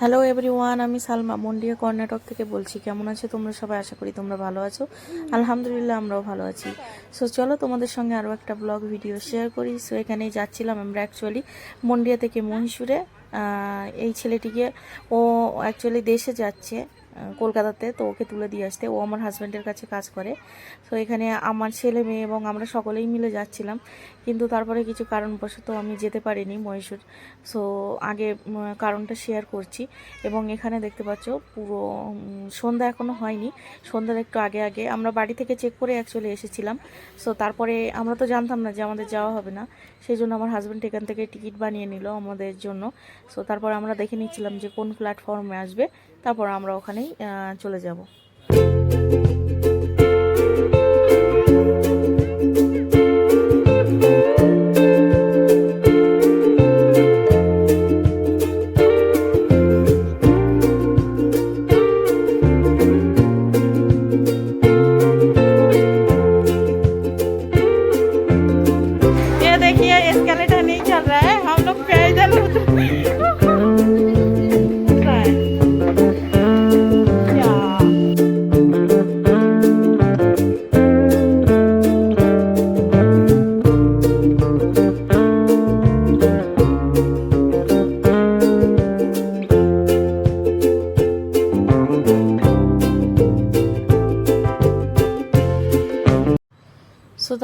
Hello everyone আমি সালমা, মন্ডিয়া কর্ণাটক থেকে বলছি, কেমন আছো তোমরা সবাই? আশা করি তোমরা ভালো আছো। আলহামদুলিল্লাহ, আমরাও ভালো আছি। সো চলো তোমাদের সঙ্গে আরও একটা ব্লগ ভিডিও শেয়ার করি। সো এখানেই যাচ্ছিলাম আমরা অ্যাকচুয়ালি মন্ডিয়া থেকে মহীশূরে। এই ছেলেটিকে ও অ্যাকচুয়ালি দেশে যাচ্ছে। কলকাতাতে, তো ওকে তুলে দিয়ে আসতে। ও আমার হাজব্যান্ডের কাছে কাজ করে। তো এখানে আমার ছেলে মেয়ে এবং আমরা সকলেই মিলে যাচ্ছিলাম। কিন্তু তারপরে কিছু কারণবশত আমি যেতে পারিনি মহীশূর। সো আগে কারণটা শেয়ার করছি। এবং এখানে দেখতে পাচ্ছ, পুরো সন্ধ্যা এখনও হয়নি। সন্ধ্যার একটু আগে আগে আমরা বাড়ি থেকে চেক করে অ্যাকচুয়ালি এসেছিলাম। সো তারপরে আমরা তো জানতাম না যে আমাদের যাওয়া হবে না। সেই জন্য আমার হাজব্যান্ড এখান থেকে টিকিট বানিয়ে নিল আমাদের জন্য। সো তারপর আমরা দেখে নিচ্ছিলাম যে কোন প্ল্যাটফর্মে আসবে। তারপর আমরা ওখানেই চলে যাব।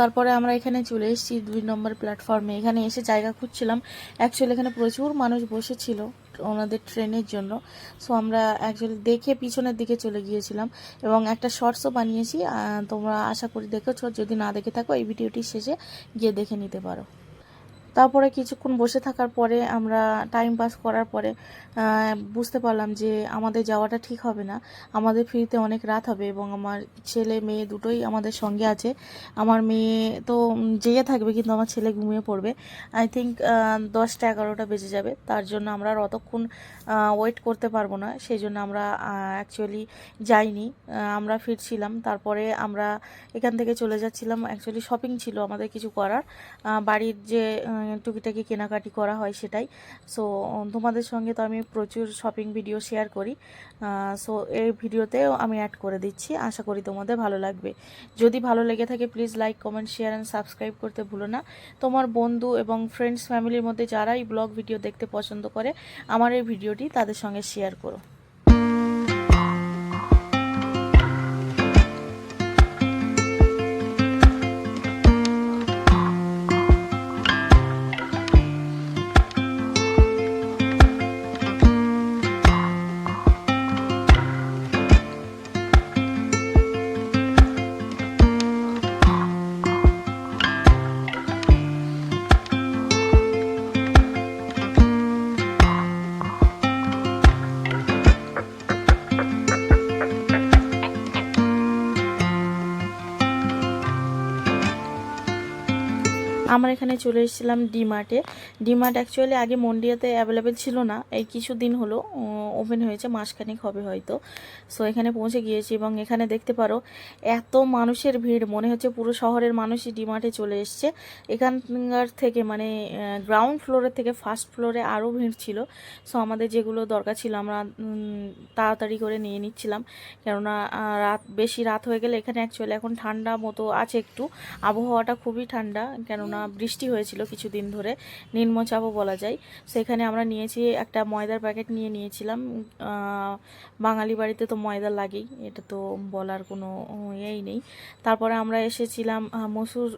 তারপরে আমরা এখানে চলে এসেছি দুই নম্বর প্ল্যাটফর্মে এখানে এসে জায়গা খুঁজছিলাম। অ্যাকচুয়ালি এখানে প্রচুর মানুষ বসেছিল ওনাদের ট্রেনের জন্য। সো আমরা অ্যাকচুয়ালি দেখে পিছনের দিকে চলে গিয়েছিলাম এবং একটা শর্টসও বানিয়েছি। তোমরা আশা করি দেখেছ। যদি না দেখে থাকো, এই ভিডিওটি শেষে গিয়ে দেখে নিতে পারো। তারপরে কিছুক্ষণ বসে থাকার পরে আমরা টাইম পাস করার পরে বুঝতে পারলাম যে আমাদের যাওয়াটা ঠিক হবে না। আমাদের ফিরতে অনেক রাত হবে এবং আমার ছেলে, মেয়ে দুটোই আমাদের সঙ্গে আছে। আমার মেয়ে তো জেগে থাকবে কিন্তু আমার ছেলে ঘুমিয়ে পড়বে। আই থিঙ্ক দশটা এগারোটা বেজে যাবে। তার জন্য আমরা আর অতক্ষণ ওয়েট করতে পারব না। সেই জন্য আমরা অ্যাকচুয়ালি যাইনি। আমরা ফিরছিলাম। তারপরে আমরা এখান থেকে চলে যাচ্ছিলাম। অ্যাকচুয়ালি শপিং ছিল আমাদের কিছু করার। বাড়ির যে টুকিটাকি কেনাকাটি করা হয় সেটাই। সো তোমাদের সঙ্গে তো আমি প্রচুর শপিং ভিডিও শেয়ার করি। সো এই ভিডিওতেও আমি অ্যাড করে দিচ্ছি। আশা করি তোমাদের ভালো লাগবে। যদি ভালো লেগে থাকে please like comment share and subscribe করতে ভুলো না। তোমার বন্ধু এবং ফ্রেন্ডস ফ্যামিলির মধ্যে যারাই ব্লগ ভিডিও দেখতে পছন্দ করে, আমার এই ভিডিওটি তাদের সঙ্গে শেয়ার করো। আমরা এখানে চলে এসেছিলাম ডিমার্টে ডিমার্ট অ্যাকচুয়ালি আগে মন্ডিয়াতে অ্যাভেলেবেল ছিল না। এই কিছু দিন হলো ওপেন হয়েছে, মাসখানেক হবে হয়তো। সো এখানে পৌঁছে গিয়েছি এবং এখানে দেখতে পারো, এত মানুষের ভিড়। মনে হচ্ছে পুরো শহরের মানুষই ডিমার্টে চলে এসছে। এখানকার থেকে মানে গ্রাউন্ড ফ্লোরের থেকে ফার্স্ট ফ্লোরে আরও ভিড় ছিল। সো আমাদের যেগুলো দরকার ছিল আমরা তাড়াতাড়ি করে নিয়ে নিচ্ছিলাম। কেননা রাত, বেশি রাত হয়ে গেলে এখানে অ্যাকচুয়ালি এখন ঠান্ডা মতো আছে একটু। আবহাওয়াটা খুবই ঠান্ডা। কেননা বৃষ্টি হয়েছিল কিছুদিন ধরে, নিম্নচাপও বলা যায়। সেখানে আমরা নিয়েছি একটা ময়দার প্যাকেট নিয়ে নিয়েছিলাম। বাঙালি বাড়িতে তো ময়দা লাগেই, এটা তো বলার কোনো ইয়েই নেই। তারপরে আমরা এসেছিলাম মসুর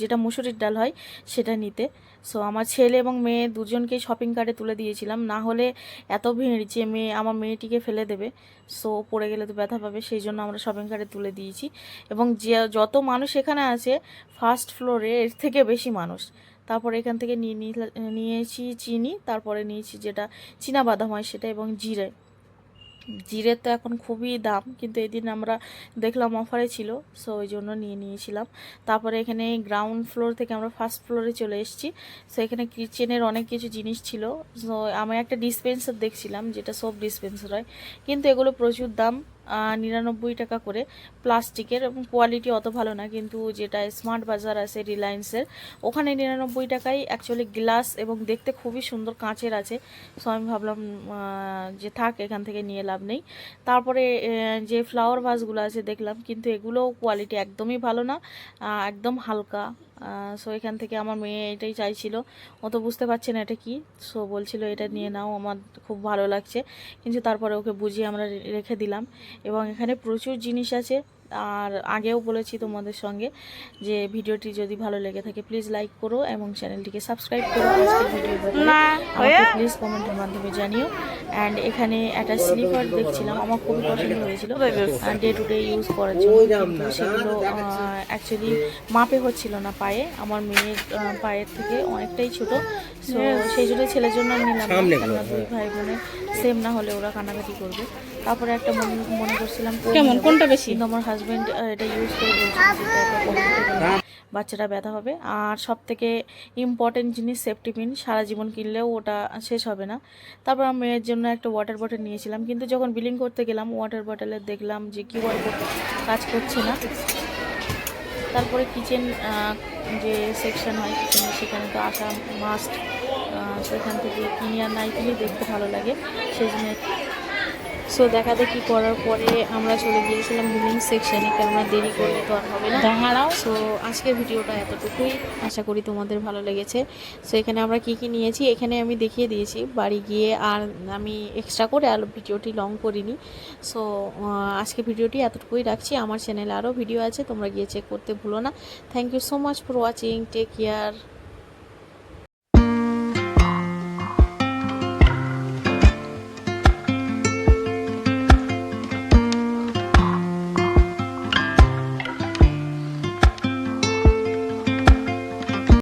যেটা মুসুরির ডাল হয়, সেটা নিতে। সো আমার ছেলে এবং মেয়ে দুজনকেই শপিং কার্টে তুলে দিয়েছিলাম। না হলে এত ভিড় যে মেয়ে, আমার মেয়েটিকে ফেলে দেবে। সো পড়ে গেলে তো ব্যথা পাবে, সেই জন্য আমরা শপিং কার্টে তুলে দিয়েছি। এবং যে, যত মানুষ এখানে আছে ফার্স্ট ফ্লোরে এর থেকে বেশি মানুষ। তারপরে এখান থেকে নিয়ে- নিয়েছি চিনি, তারপরে নিয়েছি যেটা, চীনা বাদাম হয় সেটা এবং জিরে। জিরের তো এখন খুবই দাম, কিন্তু এদিন আমরা দেখলাম অফারে ছিল সো ওই জন্য নিয়ে নিয়েছিলাম। তারপরে এখানে গ্রাউন্ড ফ্লোর থেকে আমরা ফার্স্ট ফ্লোরে চলে এসেছি সো এখানে কিচেনের অনেক কিছু জিনিস ছিল। সো আমি একটা ডিসপেন্সার দেখছিলাম, যেটা সব ডিসপেন্সার হয়, কিন্তু এগুলো প্রচুর দাম। নিরানব্বই টাকা করে প্লাস্টিকের এবং কোয়ালিটি অত ভালো না, কিন্তু যেটা স্মার্ট বাজার আছে রিলায়েন্সের ওখানে নিরানব্বই টাকায় অ্যাকচুয়ালি গ্লাস এবং দেখতে খুবই সুন্দর কাঁচের আছে। সো আমি ভাবলাম যে থাক, এখান থেকে নিয়ে লাভ নেই। তারপরে যে ফ্লাওয়ার ভাসগুলো আছে দেখলাম, কিন্তু এগুলো কোয়ালিটি একদমই ভালো না একদম হালকা। সো এখান থেকে আমার মেয়ে এটাই চাইছিল। ও তো বুঝতে পারছে না এটা কি। সো বলছিল, এটা নিয়ে নাও, আমার খুব ভালো লাগছে। কিন্তু তারপরে ওকে বুঝিয়ে আমরা রেখে দিলাম। এবং এখানে প্রচুর জিনিস আছে। আর আগেও বলেছি তোমাদের সঙ্গে যে ভিডিওটি যদি ভালো লেগে থাকে প্লিজ লাইক করো এবং চ্যানেলটিকে সাবস্ক্রাইব করো। আজকের ভিডিও আমাকে প্লিজ কমেন্টের মাধ্যমে জানিও। অ্যান্ড এখানে একটা স্লিপার দেখছিলাম আমার খুবই পছন্দ হয়েছিল। ডে টু ডে ইউজ করার জন্য। কিন্তু সেগুলো অ্যাকচুয়ালি মাপে হচ্ছিল না পায়ে। আমার মেয়ের পায়ের থেকে অনেকটাই ছোট। সো সেই জন্য ছেলের জন্য আমি নিলাম কেননা দুই ভাই বোনের সেম না হলে ওরা কানাকাটি করবে। তারপরে একটা মনে মনে করছিলাম কেমন? কোনটা বেশি? কিন্তু আমার হাজবেন্ড এটা ইউজ করে বলছিল যে এটা একটা comfortable না। বাচ্চারা ব্যথা হবে। আর সব থেকে ইম্পর্টেন্ট জিনিস সেফটি পিন সারা জীবন কিনলেও ওটা শেষ হবে না। তারপর আমি মেয়ের জন্য একটা ওয়াটার বটল নিয়েছিলাম। কিন্তু যখন বিলিং করতে গেলাম ওয়াটার বটলে দেখলাম যে কিউআর কোড কাজ করছে না। তারপরে কিচেন যে সেকশন হয় কিচেনে সেখানে তো আসা মাস্ট সেখান থেকে কিনি আর নাই কিনি দেখতে ভালো লাগে। সেই জন্য সো দেখা দেখি করার পরে আমরা চলে গিয়েছিলাম বিলিং সেকশনে কেননা দেরি করলে তো আর হবে না। দাঁড়াও। সো আজকের ভিডিওটা এতটুকুই। আশা করি তোমাদের ভালো লেগেছে। সো এখানে আমরা কি কি নিয়েছি? এখানে আমি দেখিয়ে দিয়েছি বাড়ি গিয়ে আর আমি এক্সট্রা করে আর ভিডিওটি লং করিনি। সো আজকে ভিডিওটি এতটুকুই রাখছি। আমার চ্যানেলে আরও ভিডিও আছে তোমরা গিয়ে চেক করতে ভুলো না। Thank you so much for watching take care